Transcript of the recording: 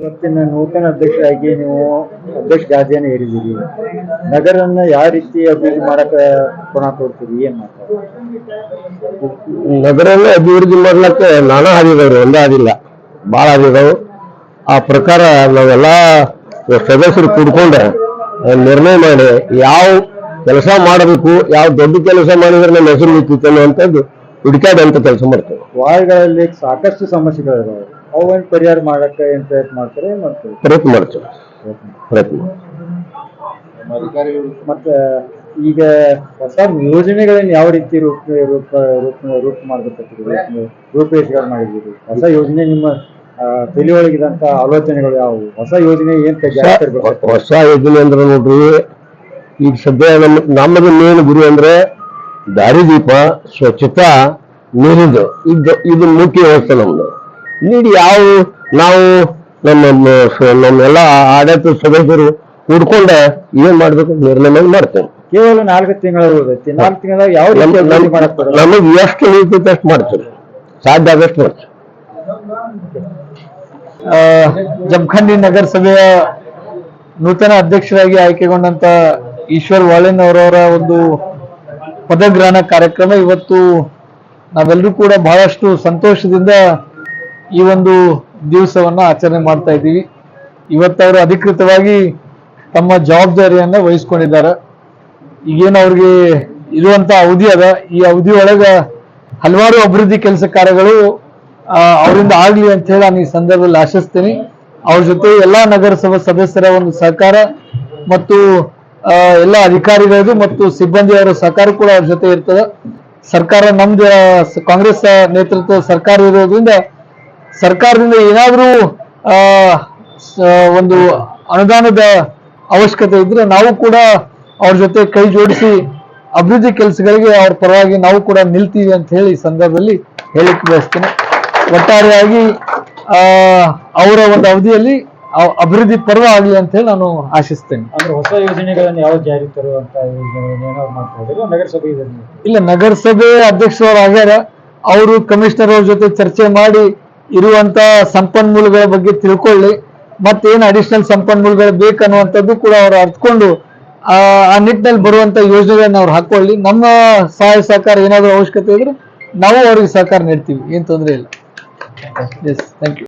ಇವತ್ತಿನ ನೂತನ ಅಧ್ಯಕ್ಷರಾಗಿ ನೀವು ಅಧ್ಯಕ್ಷ ಗಾದಿಯನ್ನು ಹೇಳಿದ್ದೀರಿ. ನಗರನ್ನ ಯಾವ ರೀತಿ ಅಭಿವೃದ್ಧಿ ಮಾಡಕ ಪಣ ಕೊಡ್ತೀರಿ? ಏನ್ ಮಾಡ್ತಾರೆ? ನಗರನ ಅಭಿವೃದ್ಧಿ ಮಾಡ್ಲಕ್ಕೆ ನಾನಾ ಹಾದಿದವ್ರು ಒಂದೇ ಹಾದಿಲ್ಲ. ಭಾಳ ಹಾದಿದವು ಆ ಪ್ರಕಾರ ನಾವೆಲ್ಲ ಸದಸ್ಯರು ಕೂಡ್ಕೊಂಡು ನಿರ್ಣಯ ಮಾಡಿ ಯಾವ ಕೆಲಸ ಮಾಡಬೇಕು ಯಾವ ದೊಡ್ಡ ಕೆಲಸ ಮಾಡಿದ್ರೆ ನಮ್ಮ ಹೆಸರು ನಿಂತಿತ್ತು ಅನ್ನುವಂಥದ್ದು ಹುಡುಕಾಡಿ ಅಂತ ಕೆಲಸ ಮಾಡ್ತೇವೆ. ವಾರ್ಡ್ಗಳಲ್ಲಿ ಸಾಕಷ್ಟು ಸಮಸ್ಯೆಗಳಿದಾವೆ. ಅವನ್ನ ಪರಿಹಾರ ಮಾಡಕ್ಕೆ ಏನ್ ಪ್ರಯತ್ನ ಮಾಡ್ತಾರೆ ಮತ್ತೆ ಮಾಡ್ತಾರೆ? ಪ್ರಯತ್ನ ಮಾಡ್ತಾರೆ. ಪ್ರಯತ್ನ ಮತ್ತೆ ಈಗ ಹೊಸ ಯೋಜನೆಗಳನ್ನ ಯಾವ ರೀತಿ ರೂಪ ರೂಪ ರೂಪ ರೂಪ ಮಾಡ್ಬೇಕಾಗ್ತದೆ ರೂಪ ರೂಪರೇಷೆಗಳು ಮಾಡಿದ್ದೀರಿ. ಹೊಸ ಯೋಜನೆ ನಿಮ್ಮ ತಲೆ ಒಳಗಿದಂತ ಆಲೋಚನೆಗಳು ಯಾವುವು? ಹೊಸ ಯೋಜನೆ ಏನ್ ಹೊಸ ಯೋಜನೆ ಅಂದ್ರೆ ನೋಡ್ರಿ ಈಗ ಸದ್ಯ ನಮ್ಮ ನಮ್ಮದು ಮೇನ್ ಗುರಿ ಅಂದ್ರೆ ದಾರಿದೀಪ ಸ್ವಚ್ಛತಾ ನೀರಿದು. ಇದು ಇದು ಮುಖ್ಯ ವ್ಯವಸ್ಥೆ ನಮ್ದು. ನೀಡಿ ಯಾವ ನಾವು ನಮ್ಮ ನಮ್ಮೆಲ್ಲ ಆಡಳಿತ ಸದಸ್ಯರು ಹುಡ್ಕೊಂಡ ಏನ್ ಮಾಡ್ಬೇಕು ನಿರ್ಣಯ ಮಾಡ್ತೇವೆ. ಕೇವಲ ನಾಲ್ಕು ತಿಂಗಳು ಉಳಿದೈತಿ ನಾಲ್ಕು ತಿಂಗಳಾಗ ಯಾವ ನಮಗೆ ಎಷ್ಟು ನಿಂತೈತೆ ಅಷ್ಟು ಮಾಡ್ತೇವೆ. ಸಾಧ್ಯ ಆದಷ್ಟು ಮಾಡ್ತೇವೆ. ಜಮಖಂಡಿ ನಗರಸಭೆಯ ನೂತನ ಅಧ್ಯಕ್ಷರಾಗಿ ಆಯ್ಕೆಗೊಂಡಂತ ಈಶ್ವರ್ ವಾಳೆನ್ ಅವರವರ ಒಂದು ಪದಗ್ರಹಣ ಕಾರ್ಯಕ್ರಮ ಇವತ್ತು ನಾವೆಲ್ಲರೂ ಕೂಡ ಬಹಳಷ್ಟು ಸಂತೋಷದಿಂದ ಈ ಒಂದು ದಿವಸವನ್ನ ಆಚರಣೆ ಮಾಡ್ತಾ ಇದ್ದೀವಿ. ಇವತ್ತವರು ಅಧಿಕೃತವಾಗಿ ತಮ್ಮ ಜವಾಬ್ದಾರಿಯನ್ನ ವಹಿಸ್ಕೊಂಡಿದ್ದಾರೆ. ಈಗೇನು ಅವ್ರಿಗೆ ಇರುವಂತ ಅವಧಿ ಅದ. ಈ ಅವಧಿ ಒಳಗ ಹಲವಾರು ಅಭಿವೃದ್ಧಿ ಕೆಲಸ ಕಾರ್ಯಗಳು ಅವರಿಂದ ಆಗ್ಲಿ ಅಂತ ಹೇಳಿ ನಾನು ಈ ಸಂದರ್ಭದಲ್ಲಿ ಆಶಿಸ್ತೀನಿ. ಅವ್ರ ಜೊತೆ ಎಲ್ಲಾ ನಗರಸಭಾ ಸದಸ್ಯರ ಒಂದು ಸಹಕಾರ ಮತ್ತು ಎಲ್ಲ ಅಧಿಕಾರಿಗಳದು ಮತ್ತು ಸಿಬ್ಬಂದಿಯವರ ಸಹಕಾರ ಕೂಡ ಅವ್ರ ಜೊತೆ ಇರ್ತದೆ. ಸರ್ಕಾರ ನಮ್ದು ಕಾಂಗ್ರೆಸ್ ನೇತೃತ್ವದ ಸರ್ಕಾರ ಇರೋದ್ರಿಂದ ಸರ್ಕಾರದಿಂದ ಏನಾದರೂ ಆ, ಒಂದು ಅನುದಾನದ ಅವಶ್ಯಕತೆ ಇದ್ರೆ ನಾವು ಕೂಡ ಅವ್ರ ಜೊತೆ ಕೈ ಜೋಡಿಸಿ ಅಭಿವೃದ್ಧಿ ಕೆಲಸಗಳಿಗೆ ಅವ್ರ ಪರವಾಗಿ ನಾವು ಕೂಡ ನಿಲ್ತೀವಿ ಅಂತ ಹೇಳಿ ಈ ಸಂದರ್ಭದಲ್ಲಿ ಹೇಳಿಕ್ ಬಯಸ್ತೇನೆ. ಒಟ್ಟಾರೆಯಾಗಿ ಆ ಅವರ ಒಂದು ಅವಧಿಯಲ್ಲಿ ಅವ್- ಅಭಿವೃದ್ಧಿ ಪರ್ವ ಆಗಲಿ ಅಂತ ಹೇಳಿ ನಾನು ಆಶಿಸ್ತೇನೆ. ಅಂದ್ರೆ ಹೊಸ ಯೋಜನೆಗಳನ್ನು ಯಾವ ಜಾರಿ ತರುವಂತ ನಗರಸಭೆ ಇಲ್ಲ ನಗರಸಭೆ ಅಧ್ಯಕ್ಷರು ಆಗ್ಯಾರ. ಅವರು ಕಮಿಷನರ್ ಅವ್ರ ಜೊತೆ ಚರ್ಚೆ ಮಾಡಿ ಇರುವಂತ ಸಂಪನ್ಮೂಲಗಳ ಬಗ್ಗೆ ತಿಳ್ಕೊಳ್ಳಿ, ಮತ್ತೇನು ಅಡಿಷನಲ್ ಸಂಪನ್ಮೂಲಗಳು ಬೇಕನ್ನುವಂಥದ್ದು ಕೂಡ ಅವ್ರು ಅರ್ಥಕೊಂಡು ಆ ನಿಟ್ಟಿನಲ್ಲಿ ಬರುವಂತ ಯೋಜನೆಗಳನ್ನ ಅವ್ರು ಹಾಕೊಳ್ಳಿ. ನಮ್ಮ ಸಹಾಯ ಸಹಕಾರ ಏನಾದರೂ ಅವಶ್ಯಕತೆ ಇದ್ರೆ ನಾವು ಅವ್ರಿಗೆ ಸಹಕಾರ ನೀಡ್ತೀವಿ, ಏನು ತೊಂದರೆ ಇಲ್ಲ. Yes thank you